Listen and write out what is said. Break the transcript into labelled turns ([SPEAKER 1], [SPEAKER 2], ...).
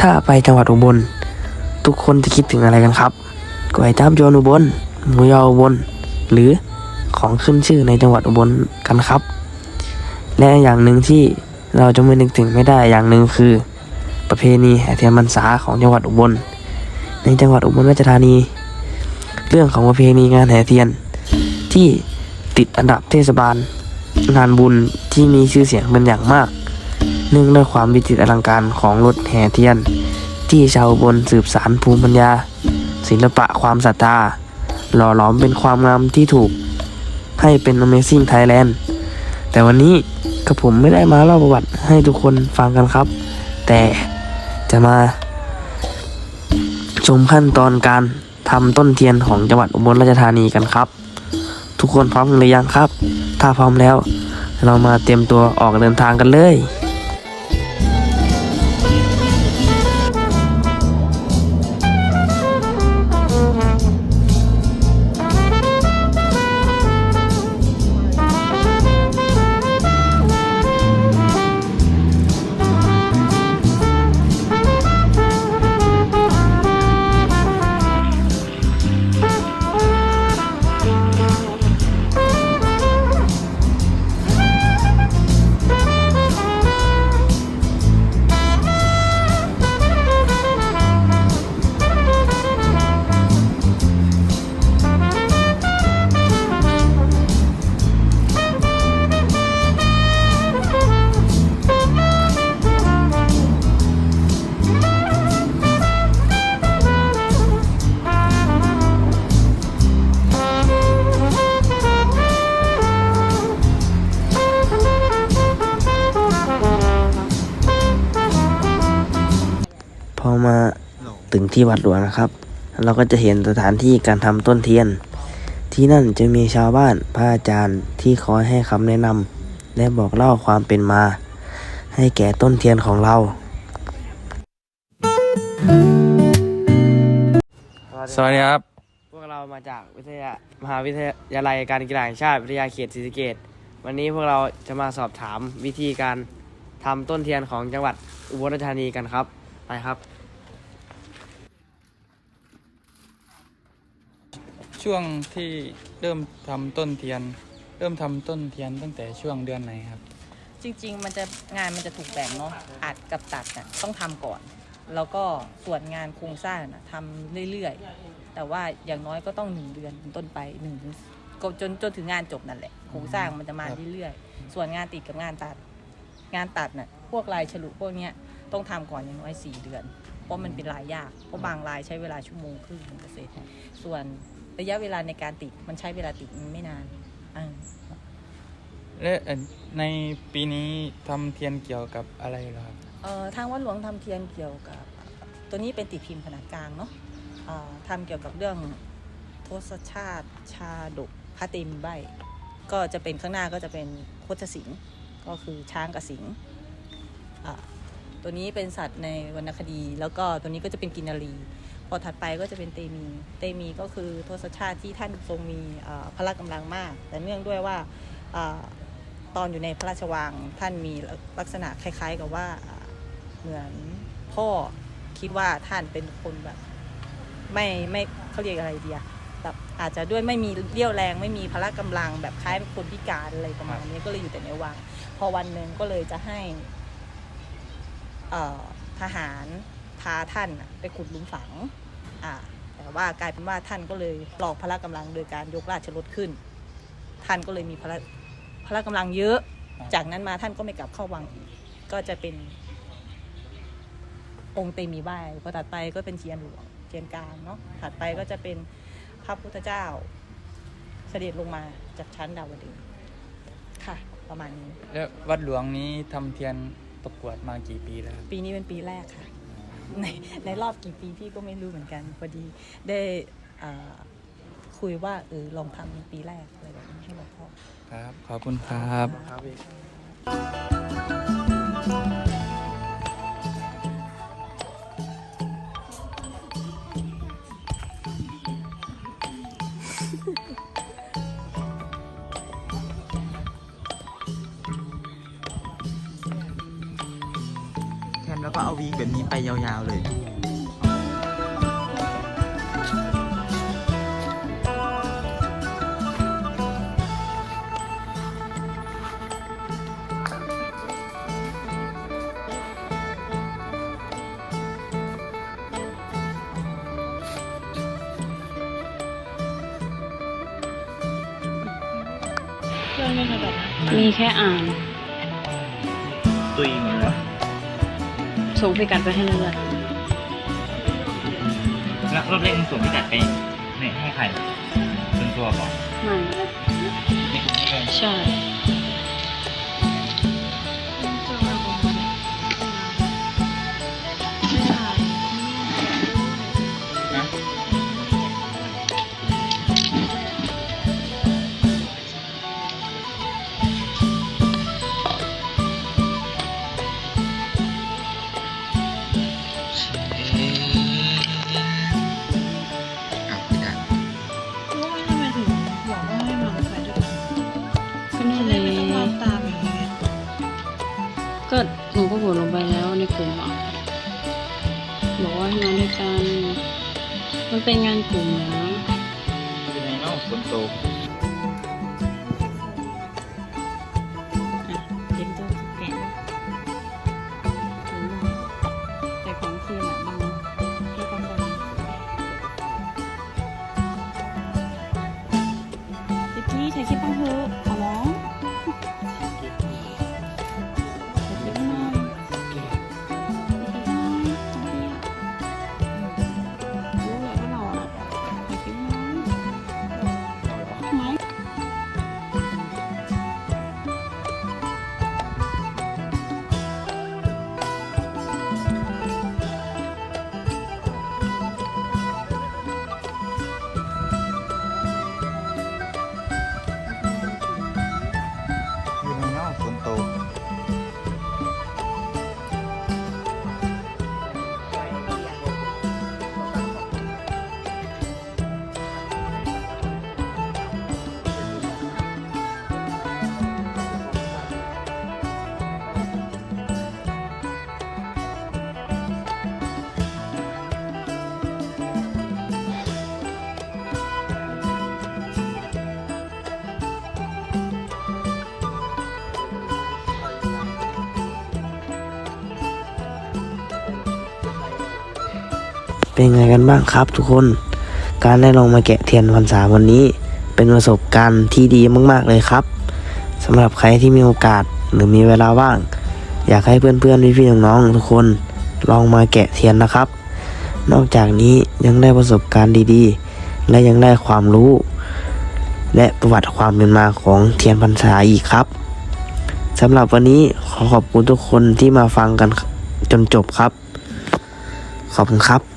[SPEAKER 1] ถ้าไปจังหวัดอุบล ทุกคนจะคิดถึงอะไรกันครับก๋วยจั๊บยวนอุบลหมูยออุบล หรือของขึ้นชื่อในจังหวัดอุบลกันครับ และอย่างหนึ่งที่เราจะไม่นึกถึงไม่ได้อย่างหนึ่งคือ ประเพณีแห่เทียนพรรษาของจังหวัดอุบล ในจังหวัดอุบลราชธานี เรื่องของประเพณีงานแห่เทียน ที่ติดอันดับเทศบาล งานบุญที่มีชื่อเสียงเป็นอย่างมาก เนื่องด้วยความวิจิตรอลังการของรถแห่เทียน ที่ชาวอุบนสืบสารภูมิปัญญา ศิลปะความศรัทธา หล่อหลอมเป็นความงามที่ถูก ให้เป็น Amazing Thailand แต่วันนี้กับผมไม่ได้มาเล่าประวัติให้ทุกคนฟังกันครับ แต่จะมา ชมขั้นตอนการทำต้นเทียนของจังหวัดอุบลราชธานีกันครับ ทุกคนพร้อมหรือยังครับ ถ้าพร้อมแล้ว เรามาเตรียมตัวออกเดินทางกันเลย ที่วัดหลวงนะครับ เราก็จะเห็นสถานที่การทำต้นเทียน ที่นั่นจะมีชาวบ้านพระอาจารย์ที่คอยให้คำแนะนำและบอกเล่าความเป็นมา ให้แก่ต้นเทียนของเรา
[SPEAKER 2] สวัสดีครับ
[SPEAKER 1] พวกเรามาจากวิทยามหาวิทยาลัยการกีฬาแห่งชาติวิทยาเขตศรีสะเกดวันนี้พวกเราจะมาสอบถามวิธีการทำต้นเทียนของจังหวัดอุบลราชธานีกันครับ ไปครับ
[SPEAKER 2] ช่วงที่เริ่มทำต้นเทียน เริ่มทำต้นเทียนตั้งแต่ช่วงเดือนไหนครับ
[SPEAKER 3] จริง ๆ มันจะงานมันจะถูกแบ่งเนาะอัดกับตัดน่ะต้องทำก่อน แล้วก็ส่วนงานโครงสร้างน่ะทำเรื่อยๆ แต่ว่าอย่างน้อยก็ต้องหนึ่งเดือนเป็นต้นไปหนึ่งถึงก็จนจนถึงงานจบนั่นแหละโครงสร้างมันจะมา
[SPEAKER 2] ครับ
[SPEAKER 3] เรื่อยๆ ส่วนงานติดกับงานตัด งานตัดน่ะพวกลายฉลุพวกเนี้ยต้องทำก่อนอย่างน้อยสี่เดือน เพราะมันเป็นลายยากเพราะบางลายใช้เวลาชั่วโมงครึ่งถึงจะเสร็จส่วน ระยะเวลาในการติดมันใช้เวลาติดมันไม่นานอ่า
[SPEAKER 2] และเอ่อในปีนี้ทำเทียนเกี่ยวกับอะไรเหรอครับ
[SPEAKER 3] เอ่อทางวัดหลวงทำเทียนเกี่ยวกับ ตัวนี้เป็นติดพิมพ์ขนาดกลางเนาะเอ่อทำเกี่ยวกับเรื่องทศชาติชาดกพระเตมีใบ ก็จะเป็นข้างหน้าก็จะเป็นโคตสิงห์ก็คือช้างกับสิงห์อะตัวนี้เป็นสัตว์ในวรรณคดี แล้วก็ตัวนี้ก็จะเป็นกินนารี พอถัดไปก็จะเป็นเตมี เตมีก็คือทศชาติที่ท่านทรงมีพละกำลังมาก แต่เนื่องด้วยว่าตอนอยู่ในพระราชวังท่านมีลักษณะคล้ายๆ กับว่าเหมือนพ่อคิดว่าท่านเป็นคนแบบ ไม่ไม่เขาเรียกอะไรเดียแบบอาจจะด้วยไม่มีเรี่ยวแรงไม่มีพละกำลัง แบบคล้ายเป็นคนพิการอะไรประมาณนี้ก็เลยอยู่แต่ในวัง พอวันหนึ่งก็เลยจะให้ทหาร พาท่านน่ะไปขุดหลุมฝังอ่าแต่ว่ากลายเป็นว่าท่านก็เลยหลอกพละกำลังโดยการยกราชรถขึ้น ท่านก็เลยมีพละพละกำลังเยอะ จากนั้นมาท่านก็ไม่กลับเข้าวังอีกก็จะเป็น องค์เตมีใบพอถัดไปก็เป็นเทียนหลวงเทียนกลางเนาะถัดไปก็จะเป็นพระพุทธเจ้าเสด็จลงมาจากชั้นดาวดึงส์ค่ะ ประมาณนี้
[SPEAKER 2] และวัดหลวงนี้ทำเทียนประกวดมากี่ปีแล้วครับ
[SPEAKER 3] ปีนี้เป็นปีแรกค่ะ ในในรอบกี่ปีพี่ก็ไม่รู้เหมือนกันพอดีได้อ่าคุยว่าเออลองทำเป็นปีแรกอะไรแบบนี้ให้หลวงพ่อ
[SPEAKER 2] ครับ ขอบคุณครับ
[SPEAKER 1] แทน ก็เอา
[SPEAKER 4] วีคแบบนี้ไปยาวๆเลย
[SPEAKER 5] มีแค่อ่าน
[SPEAKER 4] ตุยหมดแล้ว
[SPEAKER 5] ส่งพิกัดไปให้เรื่อย
[SPEAKER 4] แล้วรอบแรกมึงส่งพิกัดไปเนี่ยให้ใครเป็นตัวบอก
[SPEAKER 5] ๆไม่
[SPEAKER 4] ในกลุ่มนี้เลย
[SPEAKER 5] ใช่ ลงไปแล้วในกลุ่มอะบอกว่าให้มาด้วยกัน มันเป็นงานกลุ่มนะ
[SPEAKER 4] เป็นไงเนาะฝนต
[SPEAKER 1] เป็นไงกันบ้างครับทุกคน การได้ลองมาแกะเทียนพรรษาวันนี้ เป็นประสบการณ์ที่ดีมากๆเลยครับสำหรับใครที่มีโอกาสหรือมีเวลาว่าง อยากให้เพื่อนๆพี่ๆน้องๆทุกคนลองมาแกะเทียนนะครับ นอกจากนี้ยังได้ประสบการณ์ดีๆ และยังได้ความรู้ และประวัติความเป็นมาของเทียนพรรษาอีกครับสำหรับวันนี้ขอขอบคุณทุกคนที่มาฟังกันจนจบครับ ขอบคุณครับ